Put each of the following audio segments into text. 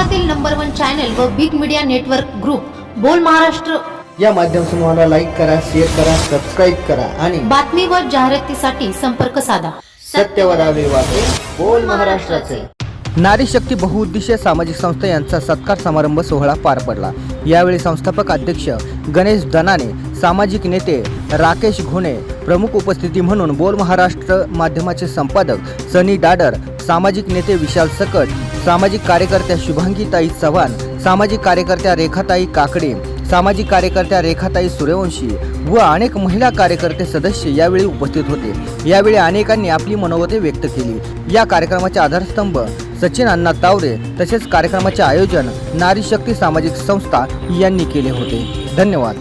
महाराष्ट्रातील number one channel व big media network group Bol Maharashtra. या माध्यम समूहाला लाईक करा शेअर करा सबस्क्राईब करा आणि बातमी व जाहिरातीसाठी संपर्क साधा. सत्यवरावे वाचे बोल महाराष्ट्राचे. नारी शक्ती बहुउद्देशीय सामाजिक संस्था यांचा सत्कार समारंभ सोहळा पार पडला. यावेळी संस्थापक अध्यक्ष गणेश दनाने सामाजिक नेते राकेश घोणे प्रमुख उपस्थिती म्हणून बोल महाराष्ट्र माध्यमाचे संपादक सनी डाडर सामाजिक नेते विशाल सकट सामाजिक कार्यकर्त्या शुभांगीताई चव्हाण सामाजिक कार्यकर्त्या रेखाताई काकडे सामाजिक कार्यकर्त्या रेखाताई सूर्यवंशी व अनेक महिला कार्यकर्ते सदस्य यावेळी उपस्थित होते. यावेळी अनेकांनी आपली मनोगते व्यक्त केली. या कार्यक्रमाचे आधारस्तंभ सचिन अण्णा तावरे तसेच कार्यक्रमाचे आयोजन नारी शक्ती सामाजिक संस्था यांनी केले होते. धन्यवाद.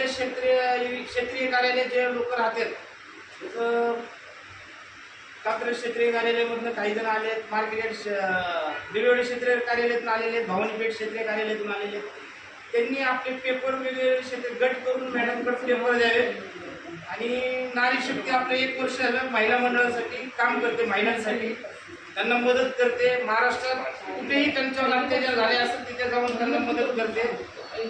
क्षेत्रीय क्षेत्रीय कार्यालय जे लोक राहतात कात्रज क्षेत्रीय कार्यालयामधनं काही जण आले आहेत मार्केट बिरवडी क्षेत्रीय कार्यालयातून आलेले आहेत भवानीपेठ क्षेत्रीय कार्यालयातून आलेले आहेत. त्यांनी आपले पेपर वेगवेगळे क्षेत्र गट करून मॅडमकडे पेपर द्यावे. आणि नारी शक्ती आपलं एक वर्ष झालं महिला मंडळासाठी काम करते महिलांसाठी. त्यांना मदत करते. महाराष्ट्रात कुठेही त्यांच्यावर अत्याचार झाले असतात तिथे जाऊन त्यांना मदत करते.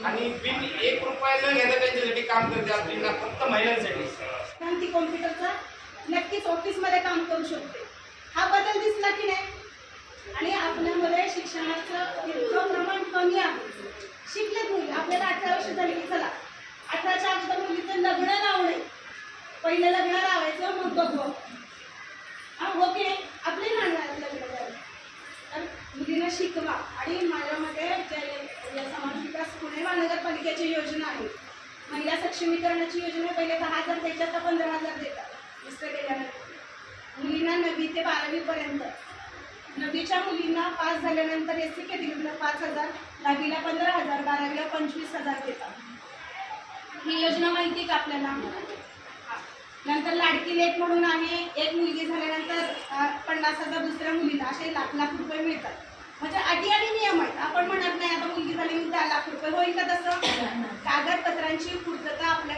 आणि बिन एक रुपया न घेता त्यांच्यासाठी काम करते आपली फक्त महिलांसाठी. क्रांती कॉम्प्युटरचा नक्कीच ऑफिसमध्ये काम करू शकते. हा बदल दिसला की नाही? आणि आपल्यामध्ये शिक्षणाचं इतकं प्रमाण कमी आहे. शिकलेत मुली. आपल्याला अठरा वर्ष झाली की चला. अठराच्या अगोदर मुलीचं लग्न लावणे. पहिलं लग्न लावायचं मग बघू. ओके हो की नाही? आपले लहान लग्न झालं तर मुलींना शिकवा. आणि माझ्यामध्ये जे या समाज विकास पुणे महानगरपालिकेची योजना आहे महिला सक्षमीकरणाची योजना पहिले दहा हजार द्यायच्या आता पंधरा हजार देतात. केल्यानंतर मुलींना नववी ते बारावीपर्यंत. नववीच्या मुलींना पास झाल्यानंतर एस सी कॅटेगरीला पाच हजार दहावीला पंधरा हजार बारावीला पंचवीस हजार देतात ही योजना माहिती का आपल्याला. नंतर लाडकी लेट म्हणून आहे. एक मुलगी झाल्यानंतर पन्नास हजार दुसऱ्या मुलीला असे लाख लाख रुपये मिळतात. म्हणजे अटी आणि नियम आहेत. आपण म्हणत नाही आता मुलगी झाली की दहा लाख रुपये होईल का तसं? कागदपत्रांची पूर्तता आपल्याकडे हवी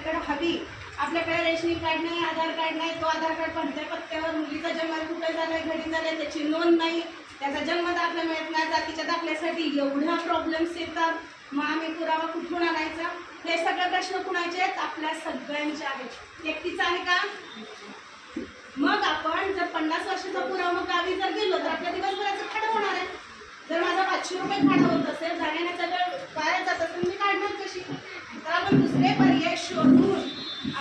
आपल्याकडे रेशनिंग कार्ड नाही आधार कार्ड नाही तो आधार कार्ड कोणत्या पत्त्यावर. मुलीचा जन्म कुठे झाला घडी झालाय त्याची नोंद नाही. त्याचा जन्म दाखला मिळत नाही जातीच्या दाखल्यासाठी एवढ्या प्रॉब्लेम्स येतात मग आम्ही पुरावा कुठून आणायचा? हे सगळे प्रश्न कुणाचे आहेत? आपल्या सगळ्यांचे आहेत. व्यक्तीचा आहे का? मग आपण जर पन्नास वर्षाचा पुरावा गावी जर गेलो तर आपल्या दिवसभराचं खाडं होणार आहे. जर माझा पाचशे रुपये खाडं होत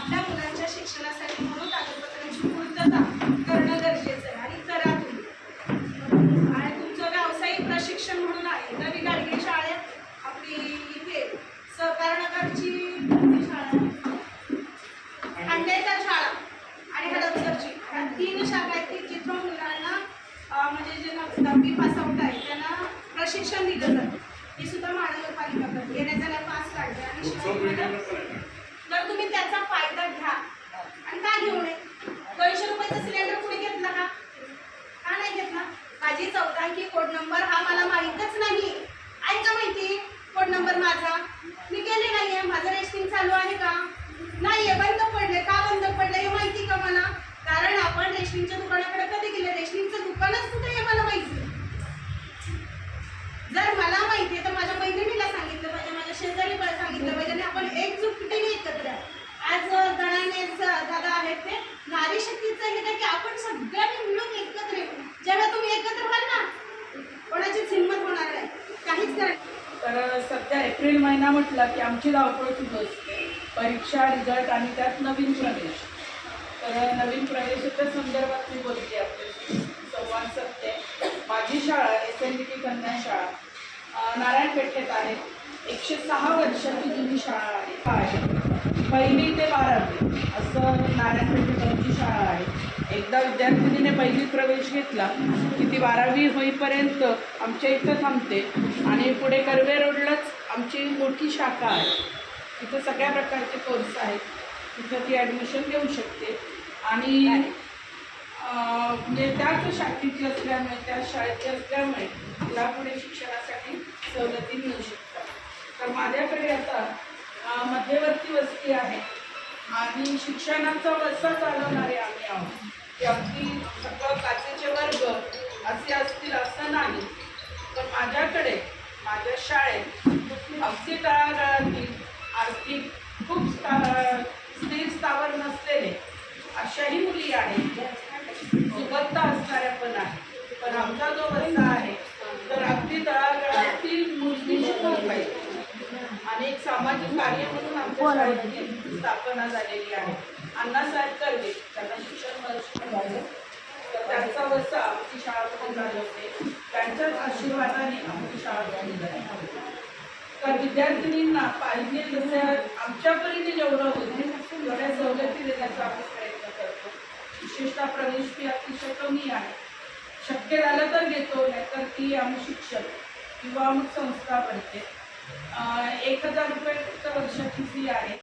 आपल्या मुलांच्या शिक्षणासाठी म्हणून कागदपत्रांची पूर्तता करणं गरजेचं आहे आणि करा तुम्ही. आणि तुमचं व्यावसायिक प्रशिक्षण म्हणून आहे. नवी गाडगे शाळेत आपली इथे सहकारनगरची शाळा खांडेकर शाळा आणि हडपसरची. ह्या तीन शाखा आहेत की जिथं मुलांना म्हणजे जे नव- दहावी आहे त्यांना प्रशिक्षण दिलं जातं. हे सुद्धा महानगरपालिका करते येण्या जाण्या पास काढते आणि शिक्षण तर तुम्ही त्याचा फायदा घ्या. आणि का घेऊ नये? दोनशे रुपयाचा सिलेंडर कुणी घेतला का? का नाही घेतला? माझी चौदांकी कोड नंबर हा मला माहीतच नाही. आहे का माहिती कोड नंबर माझा. मी केले आहे माझं रेस्टिंग चालू आहे का? नाही आहे बंद पडले. का बंद पडले हे माहिती का मला कारण आपण रेशनिंगच्या दुकानाकडे कधी गेले रेशनिंगचं दुकानच कुठे आहे मला माहिती जर मला माहिती आहे तर माझ्या मैत्रिणीला सांगितलं पाहिजे माझ्या शेजारी पण सांगितलं पाहिजे आणि आपण एकजुटीने एकत्र आहे. आज गणाने दादा आहेत ते नारी शक्तीचं हे काय की आपण सगळ्यांनी मिळून एकत्र येऊ जेव्हा तुम्ही एकत्र व्हाल ना कोणाचीच हिंमत होणार नाही काहीच करायचं तर सध्या एप्रिल महिना म्हटला की आमची धावपळ सुरू असते. परीक्षा रिझल्ट आणि त्यात नवीन प्रवेश. तर नवीन प्रवेशाच्या संदर्भात मी बोलते आपल्याशी संवाद सत्य माझी शाळा एस एन डी टी कन्या शाळा. नारायणपेठेत नारायण पेठेत आहे. एकशे सहा वर्षाची जुनी शाळा आहे. आहे. पहिली ते बारावी. असं नारायण पेठेकरांची शाळा आहे. एकदा विद्यार्थिनीने पहिली प्रवेश घेतला की ती बारावी होईपर्यंत आमच्या इथं थांबते. आणि पुढे कर्वे रोडलाच आमची मोठी शाखा आहे. तिथं सगळ्या प्रकारचे कोर्स आहेत. तिथं ती ॲडमिशन घेऊ शकते. आणि म्हणजे त्याच शाखेची असल्यामुळे त्या शाळेची असल्यामुळे तिला पुढे शिक्षणासाठी सवलती मिळू शकतात. तर माझ्याकडे आता मध्यवर्ती वस्ती आहे. आणि शिक्षणाचा वसा चालवणारे आम्ही आहोत. की अगदी सगळं काचेचे वर्ग असे असतील असं नाही. तर माझ्याकडे माझ्या शाळेत अगदी तळागाळातील आर्थिक खूप स्था- स्थिर स्थावर नसलेले अशाही मुली आहेत सुबत्ता असणाऱ्या पण आहेत. पण आमचा जो वर्ग आहे तर अगदी तळागाळातील मुलींची खूप पाहिजे आणि एक सामाजिक कार्य म्हणून आमच्या शाळेची स्थापना झालेली आहे. अण्णासाहेब कर्वे त्यांना शिक्षण वर्ष झालं तर त्यांचा वसा आमची शाळा पुढे होते. त्यांच्याच आशीर्वादाने आमची शाळा तर विद्यार्थिनींना पाहिजे तसं आमच्या परीने जेवढं होते तेवढ्या सवलती देण्याचा आम्ही प्रयत्न करतो. विशेषतः प्रवेश फी अतिशय कमी आहे. शक्य झालं तर घेतो नाहीतर ती आम्ही शिक्षक किंवा मग संस्था बनते. एक हजार रुपये फक्त वर्षाची फी आहे.